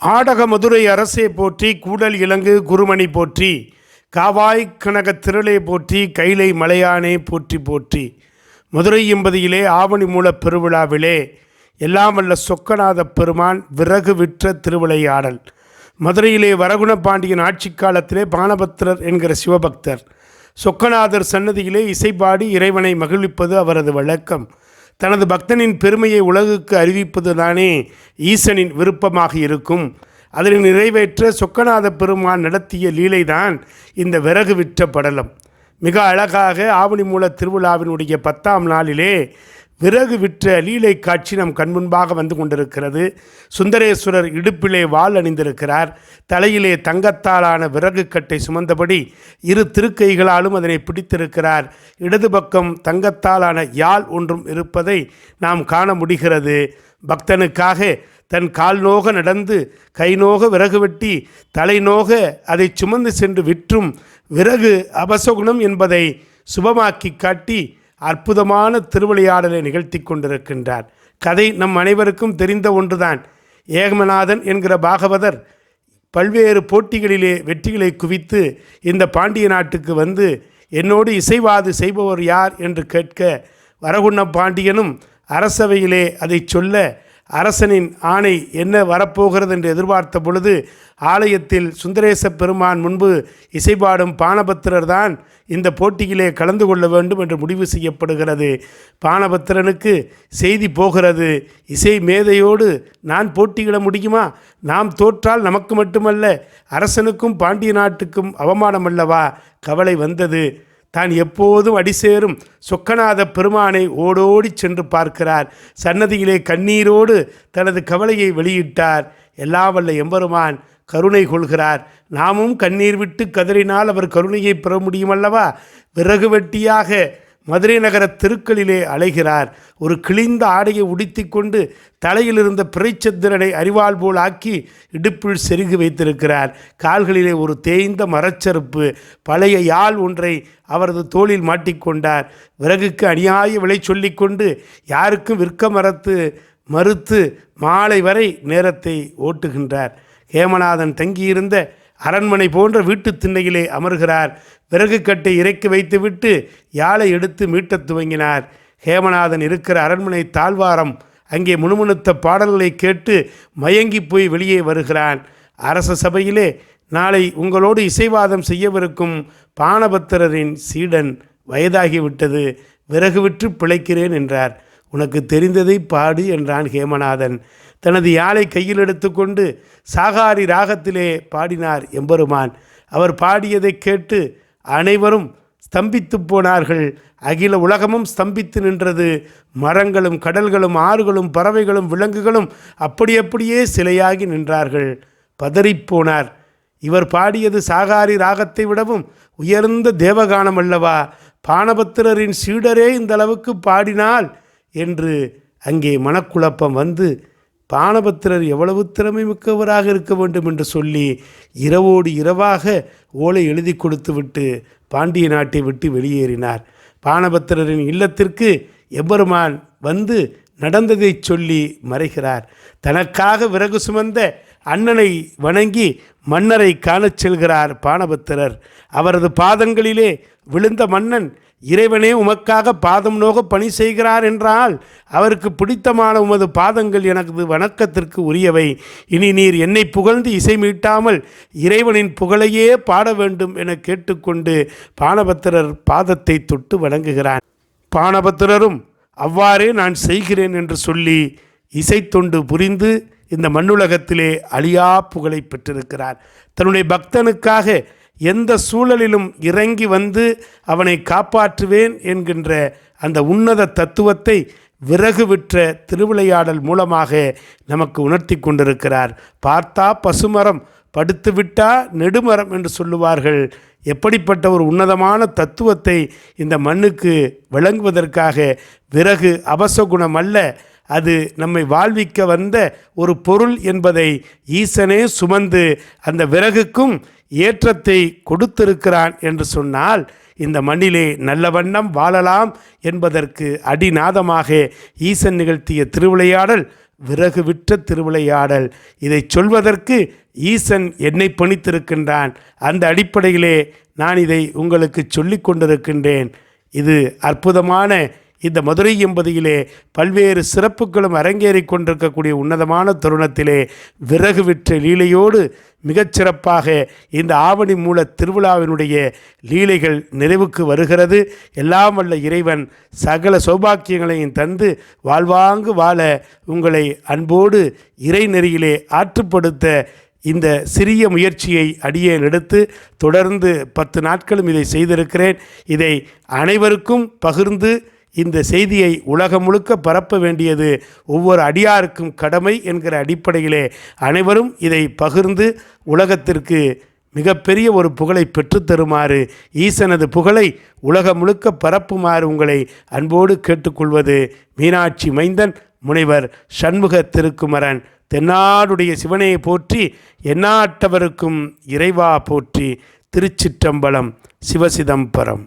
ஆடக மதுரை அரசே போற்றி கூடல் இலங்கு குருமணி போற்றி காவாய் கனக திரளே போற்றி கைலை மலையானே போற்றி போற்றி. மதுரை எம்பதியிலே ஆவணி மூலப் பெருவிழாவிலே எல்லாம் வல்ல சொக்கநாத பெருமான் விறகு விற்ற திருவிளையாடல். மதுரையிலே வரகுண பாண்டியன் ஆட்சி காலத்திலே பானபத்திரர் என்கிற சிவபக்தர். சொக்கநாதர் சன்னதியிலே இசைப்பாடி இறைவனை மகிழ்விப்பது அவரது வழக்கம். தனது பக்தனின் பெருமையை உலகுக்கு அறிவிப்பது தானே ஈசனின் விருப்பமாக இருக்கும். அதனை நிறைவேற்ற சொக்கநாத பெருமான் நடத்திய லீலைதான் இந்த விறகு விற்ற படலம். மிக அழகாக ஆவணி மூல திருவிழாவினுடைய பத்தாம் நாளிலே விறகு விற்ற லீலை காட்சி நம் கண்முன்பாக வந்து கொண்டிருக்கிறது. சுந்தரேஸ்வரர் இடுப்பிலே வால் அணிந்திருக்கிறார். தலையிலே தங்கத்தாலான விறகு கட்டை சுமந்தபடி இரு திருக்கைகளாலும் அதனை பிடித்திருக்கிறார். இடது பக்கம் தங்கத்தாலான யாழ் ஒன்றும் இருப்பதை நாம் காண முடிகிறது. பக்தனுக்காக தன் கால் நோக நடந்து கை நோக விறகு வெட்டி தலை நோக அதை சுமந்து சென்று விற்றும் விறகு அபசகுணம் என்பதை சுபமாக்கி காட்டி அற்புதமான திருவிளையாடலை நிகழ்த்தி கொண்டிருக்கின்றார் கதை நம் அனைவருக்கும் தெரிந்த ஒன்றுதான். ஏகமநாதன் என்கிற பாகவதர் பல்வேறு போட்டிகளிலே வெற்றிகளை குவித்து இந்த பாண்டிய நாட்டுக்கு வந்து என்னோடு இசைவாது செய்பவர் யார் என்று கேட்க வரகுண்ண பாண்டியனும் அரசவையிலே அதை சொல்ல அரசனின் ஆணை என்ன வரப்போகிறது என்று எதிர்பார்த்த பொழுது ஆலயத்தில் சுந்தரேச பெருமான் முன்பு இசைபாடும் பானபத்திரர் தான் இந்த போட்டியிலே கலந்து கொள்ள வேண்டும் என்று முடிவு செய்யப்படுகிறது. பானபத்திரனுக்கு செய்தி போகிறது. இசை மேதையோடு நான் போட்டியிட முடியுமா? நாம் தோற்றால் நமக்கு மட்டுமல்ல அரசனுக்கும் பாண்டிய நாட்டுக்கும் அவமானம் அல்லவா கவலை வந்தது. தான் எப்போதும் அடிசேரும் சொக்கநாத பெருமானை ஓடோடி சென்று பார்க்கிறார். சன்னதியிலே கண்ணீரோடு தனது கவலையை வெளியிட்டார். எல்லா வல்ல எம்பெருமான் கருணை கொள்கிறார். நாமும் கண்ணீர் விட்டு கதறினால் அவர் கருணையை பெற முடியுமல்லவா விறகு வெட்டியாக மதுரை நகர தெருக்களிலே அலைகிறார். ஒரு கிழிந்த ஆடையை உடுத்திக்கொண்டு தலையில் இருந்த பிறைச்சந்திரனை அறிவாள் போல் ஆக்கி இடுப்பில் செருகி வைத்திருக்கிறார். கால்களிலே ஒரு தேய்ந்த மரச்சருப்பு பழைய யாழ் ஒன்றை அவரது தோளில் மாட்டிக்கொண்டார். விறகுக்கு அநியாய விலை சொல்லிக்கொண்டு யாருக்கும் விற்க மறத்து மறுத்து மாலை வரை நேரத்தை ஓட்டுகின்றார். ஹேமநாதன் தங்கியிருந்த அரண்மனை போன்ற வீட்டு திண்ணையிலே அமர்கிறார். விறகு கட்டை இறக்கி வைத்துவிட்டு யாழை எடுத்து மீட்டத் துவங்கினார். ஹேமநாதன் இருக்கிற அரண்மனை தாழ்வாரம் அங்கே முணுமுணுத்த பாடல்களை கேட்டு மயங்கி போய் வெளியே வருகிறான். அரச சபையிலே நாளை உங்களோடு இசைவாதம் செய்யவிருக்கும் பானபத்திரரின் சீடன் வயதாகிவிட்டது. விறகு விற்று பிழைக்கிறேன் என்றார். உனக்கு தெரிந்ததை பாடு என்றான் ஹேமநாதன். தனது யாழை கையில் எடுத்துக்கொண்டு சாகாரி ராகத்திலே பாடினார் எம்பெருமான். அவர் பாடியதை கேட்டு அனைவரும் ஸ்தம்பித்து போனார்கள். அகில உலகமும் ஸ்தம்பித்து நின்றது. மரங்களும் கடல்களும் ஆறுகளும் பறவைகளும் விலங்குகளும் அப்படி அப்படியே சிலையாகி நின்றார்கள். பதறிப்போனார் இவர் பாடியது சாகாரி ராகத்தை விடவும் உயர்ந்த தேவகானம் அல்லவா? பானபத்திரரின் சீடரே இந்த அளவுக்கு பாடினால் என்று அங்கே மனக்குழப்பம் வந்து பானபத்திரர் எவ்வளவு திறமை மிக்கவராக இருக்க வேண்டும் என்று சொல்லி இரவோடு இரவாக ஓலை எழுதி கொடுத்துவிட்டு பாண்டிய நாட்டை விட்டு வெளியேறினார். பானபத்திரரின் இல்லத்திற்கு எம்பெருமான் வந்து நடந்ததை சொல்லி மறைகிறார். தனக்காக விறகு சுமந்த அண்ணனை வணங்கி மன்னரை காணச் செல்கிறார் பானபத்திரர். அவரது பாதங்களிலே விழுந்த மன்னன் இறைவனே உமக்காக பாதம் நோக பணி செய்கிறார் என்றால் அவருக்கு பிடித்தமான உமது பாதங்கள் எனது வணக்கத்திற்கு உரியவை. இனி நீர் என்னை புகழ்ந்து இசை மீட்டாமல் இறைவனின் புகழையே பாட வேண்டும் என கேட்டுக்கொண்டு பானபத்திரர் பாதத்தை தொட்டு வணங்குகிறான். பானபத்திரரும் அவ்வாறே நான் செய்கிறேன் என்று சொல்லி இசைத்தொண்டு புரிந்து இந்த மண்ணுலகத்திலே அழியா புகழை பெற்றிருக்கிறார். தன்னுடைய பக்தனுக்காக எந்த சூழலிலும் இறங்கி வந்து அவனை காப்பாற்றுவேன் என்கின்ற அந்த உன்னத தத்துவத்தை விறகு விற்ற திருவிளையாடல் மூலமாக நமக்கு உணர்த்தி கொண்டிருக்கிறார். பார்த்தா பசுமரம் படுத்துவிட்டா நெடுமரம் என்று சொல்லுவார்கள். எப்படிப்பட்ட ஒரு உன்னதமான தத்துவத்தை இந்த மண்ணுக்கு விளங்குவதற்காக விறகு அபசகுணம் அல்ல அது நம்மை வாழ்விக்க வந்த ஒரு பொருள் என்பதை ஈசனே சுமந்து அந்த விறகுக்கும் ஏற்றத்தை கொடுத்திருக்கிறான் என்று சொன்னால் இந்த மண்ணிலே நல்ல வண்ணம் வாழலாம் என்பதற்கு அடிநாதமாக ஈசன் நிகழ்த்திய திருவிளையாடல் விறகு விற்ற திருவிளையாடல். இதை சொல்வதற்கு ஈசன் என்னை பணித்திருக்கின்றான். அந்த அடிப்படையிலே நான் இதை உங்களுக்கு சொல்லிக் கொண்டிருக்கின்றேன். இது அற்புதமான இந்த மதுரை எம்பதியிலே பல்வேறு சிறப்புகளும் அரங்கேறி கொண்டிருக்கக்கூடிய உன்னதமான தருணத்திலே விறகு விற்ற லீலையோடு மிகச்சிறப்பாக இந்த ஆவணி மூல திருவிழாவினுடைய லீலைகள் நிறைவுக்கு வருகிறது. எல்லாம் வல்ல இறைவன் சகல சௌபாக்கியங்களையும் தந்து வாழ்வாங்கு வாழ உங்களை அன்போடு இறை நெறியிலே ஆற்றுப்படுத்த இந்த சிறிய முயற்சியை அடியேன் எடுத்து தொடர்ந்து பத்து நாட்களும் இதை செய்திருக்கிறேன். இதை அனைவருக்கும் பகிர்ந்து இந்த செய்தியை உலகம் முழுக்க பரப்ப வேண்டியது ஒவ்வொரு அடியாருக்கும் கடமை என்கிற அடிப்படையிலே அனைவரும் இதை பகிர்ந்து உலகத்திற்கு மிகப்பெரிய ஒரு புகழை பெற்றுத்தருமாறு ஈசனது புகழை உலகம் முழுக்க பரப்புமாறு உங்களை அன்போடு கேட்டுக்கொள்வது மீனாட்சி மைந்தன் முனைவர் சண்முக திருக்குமரன். தென்னாடுடைய சிவனையை போற்றி எண்ணாட்டவருக்கும் இறைவா போற்றி. திருச்சிற்றம்பலம் சிவசிதம்பரம்.